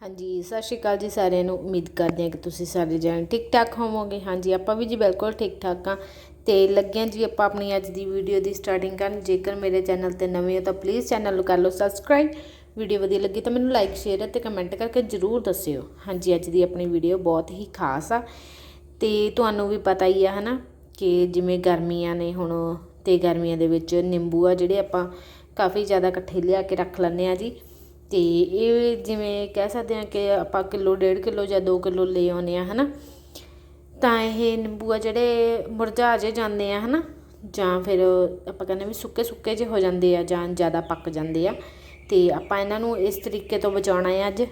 ਹਾਂਜੀ, ਸਤਿ ਸ਼੍ਰੀ ਅਕਾਲ ਜੀ ਸਾਰਿਆਂ ਨੂੰ। ਉਮੀਦ ਕਰਦੇ ਹਾਂ ਕਿ ਤੁਸੀਂ ਸਾਰੇ ਜਣ ਠੀਕ ਠਾਕ ਹੋਵੋਗੇ। ਹਾਂਜੀ, ਆਪਾਂ ਵੀ ਜੀ ਬਿਲਕੁਲ ਠੀਕ ਠਾਕ ਹਾਂ। ਤੇ ਲੱਗਿਆ ਜੀ ਆਪਾਂ ਆਪਣੀ ਅੱਜ ਦੀ ਵੀਡੀਓ ਦੀ ਸਟਾਰਟਿੰਗ ਕਰਨ। ਜੇਕਰ ਮੇਰੇ ਚੈਨਲ ਤੇ ਨਵੇਂ ਹੋ ਤਾਂ ਪਲੀਜ਼ ਚੈਨਲ ਨੂੰ ਕਰ ਲਓ ਸਬਸਕ੍ਰਾਈਬ ਵੀਡੀਓ ਵਧੀਆ ਲੱਗੀ ਤਾਂ ਮੈਨੂੰ ਲਾਈਕ ਸ਼ੇਅਰ ਅਤੇ ਕਮੈਂਟ ਕਰਕੇ ਜਰੂਰ ਦੱਸਿਓ। ਹਾਂਜੀ, ਅੱਜ ਦੀ ਆਪਣੀ ਵੀਡੀਓ ਬਹੁਤ ਹੀ ਖਾਸ ਆ। ਤੇ ਤੁਹਾਨੂੰ ਵੀ ਪਤਾ ਹੀ ਆ, ਹਨਾ, ਕਿ ਜਿਵੇਂ ਗਰਮੀਆਂ ਨੇ ਹੁਣ ਤੇ ਗਰਮੀਆਂ ਦੇ ਵਿੱਚ ਨਿੰਬੂ ਆ ਜਿਹੜੇ ਆਪਾਂ ਕਾਫੀ ਜ਼ਿਆਦਾ ਇਕੱਠੇ ਲਿਆ ਕੇ ਰੱਖ ਲੈਂਦੇ ਆ ਜੀ। ਅਤੇ ਇਹ ਜਿਵੇਂ ਕਹਿ ਸਕਦੇ ਹਾਂ ਕਿ ਆਪਾਂ ਕਿਲੋ, ਡੇਢ ਕਿਲੋ ਜਾਂ 2 ਕਿਲੋ ਲੈ ਆਉਂਦੇ ਹਾਂ ਹੈ ਨਾ ਤਾਂ ਇਹ ਨਿੰਬੂ ਆ ਜਿਹੜੇ ਮੁਰਝਾ ਜੇ ਜਾਂਦੇ ਆ ਹੈ ਨਾ ਜਾਂ ਫਿਰ ਆਪਾਂ ਕਹਿੰਦੇ ਵੀ ਸੁੱਕੇ ਸੁੱਕੇ ਜਿਹੇ ਹੋ ਜਾਂਦੇ ਆ ਜਾਂ ਜ਼ਿਆਦਾ ਪੱਕ ਜਾਂਦੇ ਆ। ਤੇ ਆਪਾਂ ਇਹਨਾਂ ਨੂੰ ਇਸ ਤਰੀਕੇ ਤੋਂ ਬਚਾਉਣਾ ਹੈ ਅੱਜ।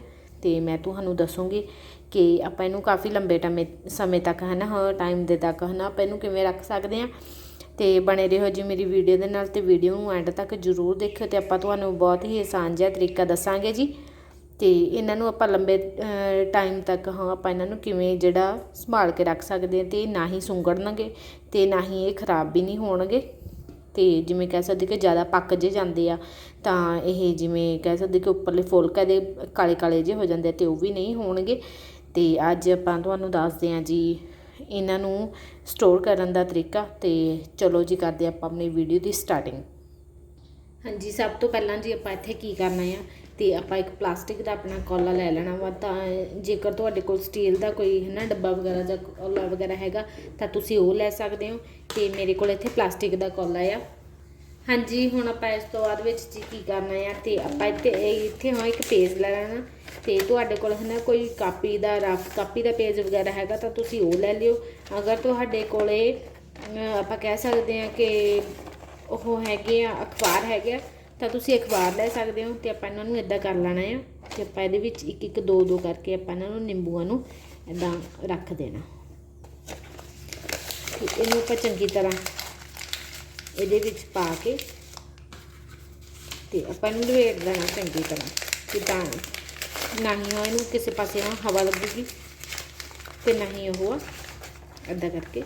ਤੇ ਮੈਂ ਤੁਹਾਨੂੰ ਦੱਸੂਗੀ ਕਿ ਆਪਾਂ ਇਹਨੂੰ ਕਾਫੀ ਲੰਬੇ ਟਮੇ ਸਮੇਂ ਤੱਕ, ਹਨਾ? ਹਾਂ ਟਾਈਮ ਦੇ ਤੱਕ, ਹਨਾ? ਆਪਾਂ ਇਹਨੂੰ ਕਿਵੇਂ ਰੱਖ ਸਕਦੇ ਆ ਤੇ ਬਣੇ ਰਹੋ ਜੀ ਮੇਰੀ ਵੀਡੀਓ ਦੇ ਨਾਲ ਤੇ ਵੀਡੀਓ ਨੂੰ ਐਂਡ ਤੱਕ ਜਰੂਰ ਦੇਖਿਓ ਤੇ ਆਪਾਂ ਤੁਹਾਨੂੰ ਬਹੁਤ ਹੀ ਆਸਾਨ ਜਿਹਾ ਤਰੀਕਾ ਦੱਸਾਂਗੇ ਜੀ। ਤੇ ਇਹਨਾਂ ਨੂੰ ਆਪਾਂ ਲੰਬੇ ਟਾਈਮ ਤੱਕ ਹਾਂ, ਆਪਾਂ ਇਹਨਾਂ ਨੂੰ ਕਿਵੇਂ ਜਿਹੜਾ ਸੰਭਾਲ ਕੇ ਰੱਖ ਸਕਦੇ ਹਾਂ ਤੇ ਨਾ ਹੀ ਸੁੰਗੜਨਗੇ ਤੇ ਨਾ ਹੀ ਇਹ ਖਰਾਬ ਵੀ ਨਹੀਂ ਹੋਣਗੇ। ਤੇ ਜਿਵੇਂ ਕਹਿ ਸਕਦੇ ਕਿ ਜ਼ਿਆਦਾ ਪੱਕ ਜੇ ਜਾਂਦੇ ਆ, ਤਾਂ ਇਹ ਜਿਵੇਂ ਕਹਿ ਸਕਦੇ ਕਿ ਉੱਪਰਲੇ ਫੁਲਕਾ ਦੇ ਕਾਲੇ ਕਾਲੇ ਜੇ ਹੋ ਜਾਂਦੇ ਤੇ ਉਹ ਵੀ ਨਹੀਂ ਹੋਣਗੇ। ਤੇ ਅੱਜ ਆਪਾਂ ਤੁਹਾਨੂੰ ਦੱਸਦੇ ਹਾਂ ਜੀ ਇਹਨਾਂ ਨੂੰ ਸਟੋਰ ਕਰਨ ਦਾ ਤਰੀਕਾ ਤੇ ਚਲੋ ਜੀ ਕਰਦੇ ਆਪਾਂ ਆਪਣੀ ਵੀਡੀਓ ਦੀ ਸਟਾਰਟਿੰਗ ਹਾਂਜੀ, ਸਭ ਤੋਂ ਪਹਿਲਾਂ ਜੀ ਆਪਾਂ ਇੱਥੇ ਕੀ ਕਰਨਾ ਆ? ਤੇ ਆਪਾਂ ਇੱਕ ਪਲਾਸਟਿਕ ਦਾ ਆਪਣਾ ਕੋਲਾ ਲੈ ਲੈਣਾ ਵਾ, ਤਾਂ ਜੇਕਰ ਤੁਹਾਡੇ ਕੋਲ ਸਟੀਲ ਦਾ ਕੋਈ ਹੈ ਨਾ ਡੱਬਾ ਵਗੈਰਾ ਜਾਂ ਕੋਲਾ ਵਗੈਰਾ ਹੈਗਾ, ਤਾਂ ਤੁਸੀਂ ਉਹ ਲੈ ਸਕਦੇ ਹੋ। ਤੇ ਮੇਰੇ ਕੋਲ ਇੱਥੇ ਪਲਾਸਟਿਕ ਦਾ ਕੋਲਾ ਆ। ਹਾਂਜੀ, ਹੁਣ ਆਪਾਂ ਇਸ ਤੋਂ ਬਾਅਦ ਵਿੱਚ ਜੀ ਕੀ ਕਰਨਾ ਆ, ਤੇ ਆਪਾਂ ਇੱਥੇ ਇੱਥੇ ਹਾਂ ਇੱਕ ਪੇਜ ਲੈ ਲੈਣਾ। ਤੇ ਤੁਹਾਡੇ ਕੋਲ ਹੈ ਨਾ ਕੋਈ ਕਾਪੀ ਦਾ ਰਫ ਕਾਪੀ ਦਾ ਪੇਜ ਵਗੈਰਾ ਹੈਗਾ ਤਾਂ ਤੁਸੀਂ ਉਹ ਲੈ ਲਿਓ। ਅਗਰ ਤੁਹਾਡੇ ਕੋਲੇ ਆਪਾਂ ਕਹਿ ਸਕਦੇ ਹਾਂ ਕਿ ਉਹ ਹੈਗੇ ਆ, ਅਖਬਾਰ ਹੈਗੇ ਆ, ਤਾਂ ਤੁਸੀਂ ਅਖਬਾਰ ਲੈ ਸਕਦੇ ਹੋ ਤੇ ਆਪਾਂ ਇਹਨਾਂ ਨੂੰ ਇਦਾਂ ਕਰ ਲੈਣਾ ਆ ਤੇ ਆਪਾਂ ਇਹਦੇ ਵਿੱਚ ਇੱਕ ਇੱਕ ਦੋ ਦੋ ਕਰਕੇ ਆਪਾਂ ਇਹਨਾਂ ਨੂੰ ਨਿੰਬੂਆਂ ਨੂੰ ਇਦਾਂ ਰੱਖ ਦੇਣਾ। ਇਹਨੂੰ ਆਪਾਂ ਚੰਗੀ ਤਰ੍ਹਾਂ ਇਹਦੇ ਵਿੱਚ ਪਾ ਕੇ ਤੇ ਆਪਾਂ ਇਹਨੂੰ ਲਵੇਟ ਦੇਣਾ ਚੰਗੀ ਤਰ੍ਹਾਂ ਕਿ ਤਾਂ ਨਾ ਹੀ ਇਹਨੂੰ ਕਿਸੇ ਪਾਸੇ ਨਾਲ ਹਵਾ ਲੱਗੂਗੀ ਤੇ ਨਾ ਹੀ ਉਹ ਇਦਾਂ ਕਰਕੇ।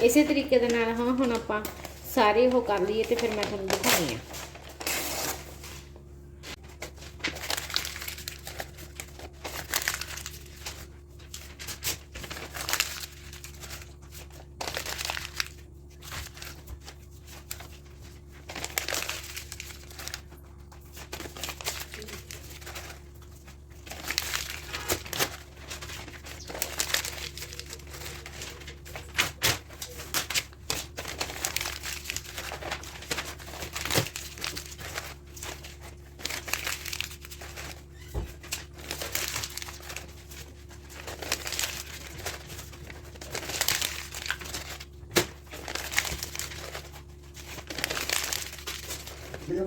ਇਸੇ ਤਰੀਕੇ ਦੇ ਨਾਲ ਹਾਂ, ਹੁਣ ਆਪਾਂ ਸਾਰੇ ਉਹ ਕਰ ਲਈਏ ਤੇ ਫਿਰ ਮੈਂ ਤੁਹਾਨੂੰ ਦਿਖਾਉਂਦੀ ਆ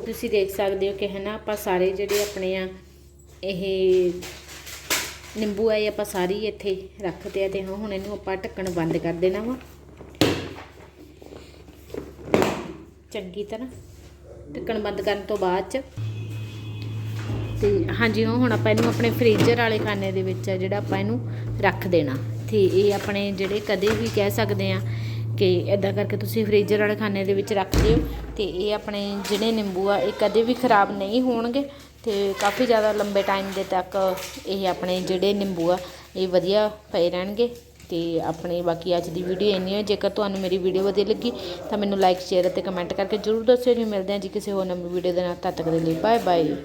ਤੁਸੀਂ ਦੇਖ ਸਕਦੇ ਹੋ ਕਿ ਹੈ ਨਾ ਆਪਾਂ ਸਾਰੇ ਜਿਹੜੇ ਆਪਣੇ ਆ, ਇਹ ਨਿੰਬੂ ਆ ਆਪਾਂ ਸਾਰੀ ਇੱਥੇ ਰੱਖਦੇ ਆ ਤੇ ਹੁਣ ਇਹਨੂੰ ਆਪਾਂ ਢੱਕਣ ਬੰਦ ਕਰ ਦੇਣਾ ਵਾ। ਚੰਗੀ ਤਰ੍ਹਾਂ ਢੱਕਣ ਬੰਦ ਕਰਨ ਤੋਂ ਬਾਅਦ ਚ। ਤੇ ਹਾਂਜੀ ਹੁਣ ਆਪਾਂ ਇਹਨੂੰ ਆਪਣੇ ਫ੍ਰੀਜ਼ਰ ਵਾਲੇ ਖਾਨੇ ਦੇ ਵਿੱਚ ਜਿਹੜਾ ਆਪਾਂ ਇਹਨੂੰ ਰੱਖ ਦੇਣਾ। ਤੇ ਇਹ ਆਪਣੇ ਜਿਹੜੇ ਕਦੇ ਵੀ ਕਹਿ ਸਕਦੇ ਆ ਕਿ ਇਦਾਂ ਕਰਕੇ ਤੁਸੀਂ ਫ੍ਰੀਜ਼ਰ ਵਾਲੇ ਖਾਨੇ ਦੇ ਵਿੱਚ ਰੱਖ ਦਿਓ ਤੇ ਇਹ ਆਪਣੇ ਜਿਹੜੇ ਨਿੰਬੂ ਆ, ਇਹ ਕਦੇ ਵੀ ਖਰਾਬ ਨਹੀਂ ਹੋਣਗੇ ਤੇ ਕਾਫੀ ਜ਼ਿਆਦਾ ਲੰਬੇ ਟਾਈਮ ਦੇ ਤੱਕ ਇਹ ਆਪਣੇ ਜਿਹੜੇ ਨਿੰਬੂ ਆ, ਇਹ ਵਧੀਆ ਪਏ ਰਹਿਣਗੇ ਤੇ ਆਪਣੇ ਬਾਕੀ ਅੱਜ ਦੀ ਵੀਡੀਓ ਇੰਨੀ ਹੈ ਜੇਕਰ ਤੁਹਾਨੂੰ ਮੇਰੀ ਵੀਡੀਓ ਵਧੀਆ ਲੱਗੀ ਤਾਂ ਮੈਨੂੰ ਲਾਈਕ ਸ਼ੇਅਰ ਅਤੇ ਕਮੈਂਟ ਕਰਕੇ ਜਰੂਰ ਦੱਸਿਓ। ਜੀ, ਮਿਲਦੇ ਹਾਂ ਜੀ ਕਿਸੇ ਹੋਰ ਨਵੀਂ ਵੀਡੀਓ ਦੇ ਨਾਲ। ਤਦ ਤੱਕ ਦੇ ਲਈ ਬਾਏ ਬਾਏ